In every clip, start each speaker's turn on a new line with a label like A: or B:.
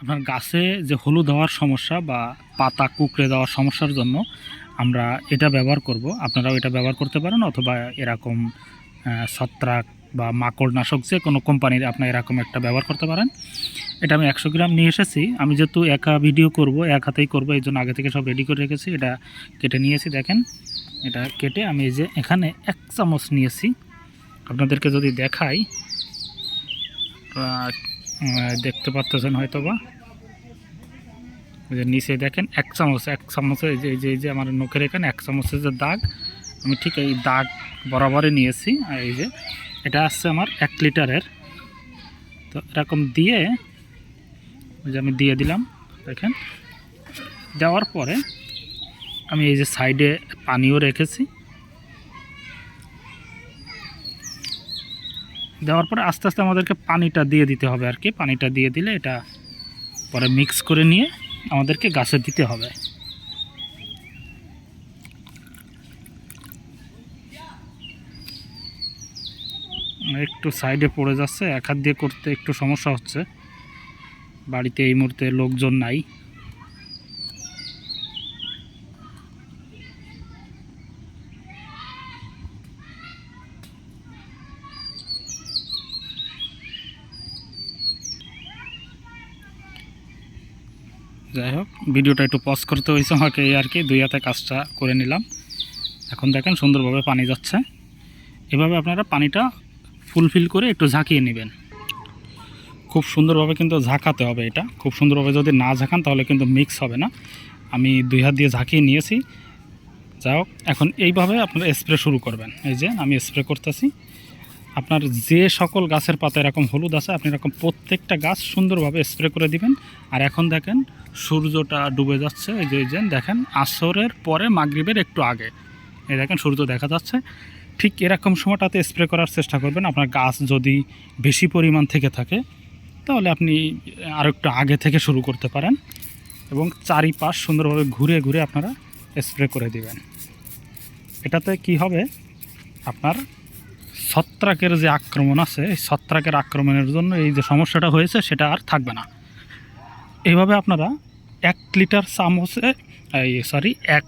A: আপনার গাছে যে হলুদ হওয়ার সমস্যা বা পাতা কুকড়ে দেওয়ার সমস্যার জন্য আমরা এটা ব্যবহার করব। আপনারাও এটা ব্যবহার করতে পারেন অথবা এরকম ছত্রাক বা মাকড়নাশক যে কোনো কোম্পানির আপনার এরকম একটা ব্যবহার করতে পারেন। এটা আমি একশো গ্রাম নিয়ে এসেছি। আমি যেহেতু একা ভিডিও করব, এক হাতেই করব, এই জন্য আগে থেকে সব রেডি করে রেখেছি। এটা কেটে নিয়েছি, দেখেন। এটা কেটে আমি এই যে এখানে এক চামচ নিয়েছি। আপনাদেরকে যদি দেখাই দেখতে পাচ্ছেন হয়তো বা যে নিচে দেখেন, এক চামচ, এক চামচে যে, এই যে যে আমার নখের এখানে এক চামচের যে দাগ, আমি ঠিক এই দাগ বরাবরই নিয়েছি, আর এই যে এটা আসছে আমার এক লিটারের। তো এরকম দিয়ে, ওই যে আমি দিয়ে দিলাম, দেখেন। দেওয়ার পরে আমি এই যে সাইডে পানিও রেখেছি। দেওয়ার পরে আস্তে আস্তে আমাদেরকে পানিটা দিয়ে দিতে হবে আর কি। পানিটা দিয়ে দিলে এটা পরে মিক্স করে নিয়ে আমাদেরকে গাছে দিতে হবে। একটু সাইডে পড়ে যাচ্ছে, এক হাত দিয়ে করতে একটু সমস্যা হচ্ছে। বাড়িতে এই মুহূর্তে লোকজন নাই। যাই হোক, ভিডিওটা একটু পজ করতে হয়েছে আমাকে এই আর কি, দুই হাতে কাজটা করে নিলাম। এখন দেখেন সুন্দরভাবে পানি যাচ্ছে। এভাবে আপনারা পানিটা ফুলফিল করে একটু ঝাঁকিয়ে নেবেন। খুব সুন্দরভাবে কিন্তু ঝাঁকাতে হবে এটা। খুব সুন্দরভাবে যদি না ঝাঁকান তাহলে কিন্তু মিক্স হবে না। আমি দুই হাত দিয়ে ঝাঁকিয়ে নিয়েছি। যাই হোক, এখন এইভাবে আপনারা স্প্রে শুরু করবেন। এই যে আমি স্প্রে করতেছি। আপনার যে সকল গাছের পাতা এরকম হলুদ আছে, আপনি এরকম প্রত্যেকটা গাছ সুন্দরভাবে স্প্রে করে দিবেন। আর এখন দেখেন সূর্যটা ডুবে যাচ্ছে, এই যে যে, দেখেন, আসরের পরে মাগরিবের একটু আগে। এই দেখেন, সূর্য দেখা যাচ্ছে। ঠিক এরকম সময়টাতে স্প্রে করার চেষ্টা করবেন। আপনার গাছ যদি বেশি পরিমাণ থেকে থাকে, তাহলে আপনি আর একটু আগে থেকে শুরু করতে পারেন এবং চারিপাশ সুন্দরভাবে ঘুরে ঘুরে আপনারা স্প্রে করে দিবেন। এটাতে কি হবে? আপনার ছত্রাকের যে আক্রমণ আছে, এই ছত্রাকের আক্রমণের জন্য এই যে সমস্যাটা হয়েছে, সেটা আর থাকবে না। এইভাবে আপনারা এক লিটার চামচে এই সরি এক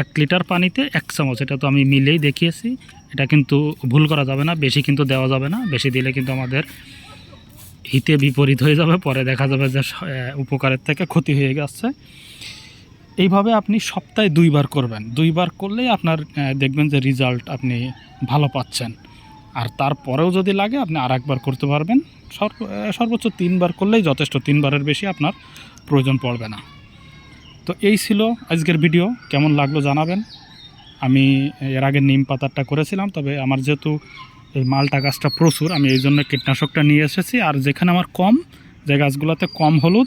A: এক লিটার পানিতে এক চামচ। এটা তো আমি মিলেই দেখিয়েছি। এটা কিন্তু ভুল করা যাবে না, বেশি কিন্তু দেওয়া যাবে না। বেশি দিলে কিন্তু আমাদের হিতে বিপরীত হয়ে যাবে, পরে দেখা যাবে যে উপকারের থেকে ক্ষতি হয়ে গেছে এইভাবে আপনি সপ্তাহে দুইবার করবেন। দুইবার করলেই আপনার দেখবেন যে রেজাল্ট আপনি ভালো পাচ্ছেন। আর তারপরেও যদি লাগে, আপনি আর একবার করতে পারবেন। সর্ব- সর্বোচ্চ তিনবার করলেই যথেষ্ট, তিনবারের বেশি আপনার প্রয়োজন পড়বে না। তো এই ছিল আজকের ভিডিও। কেমন লাগল জানাবেন। আমি এর আগে নিম পাতারটা করেছিলাম, তবে আমার যেহেতু এই মালটা গাছটা প্রচুর, আমি এই জন্য কীটনাশকটা নিয়ে এসেছি। আর যেখানে আমার কম, যে গাছগুলোতে কম হলুদ,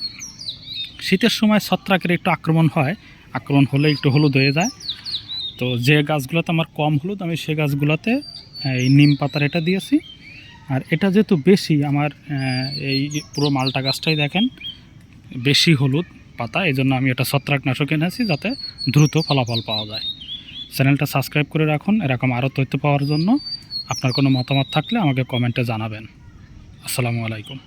A: শীতের সময় ছত্রাকের একটু আক্রমণ হয়, আক্রমণ হলে একটু হলুদ হয়ে যায়। তো যে গাছগুলোতে আমার কম হলুদ, আমি সে গাছগুলোতে, এই নিম পাতার এটা দিয়েছি। আর এটা যেহেতু বেশি, আমার এই পুরো মালটা গাছটাই দেখেন, বেশি হলুদ পাতা এই জন্য আমি এটা ছত্রাকনাশক এনেছি যাতে দ্রুত ফলাফল পাওয়া যায়। চ্যানেলটা সাবস্ক্রাইব করে রাখুন, এরকম আরও তথ্য পাওয়ার জন্য। আপনার কোনো মতামত থাকলে আমাকে কমেন্টে জানাবেন। আসসালামু আলাইকুম।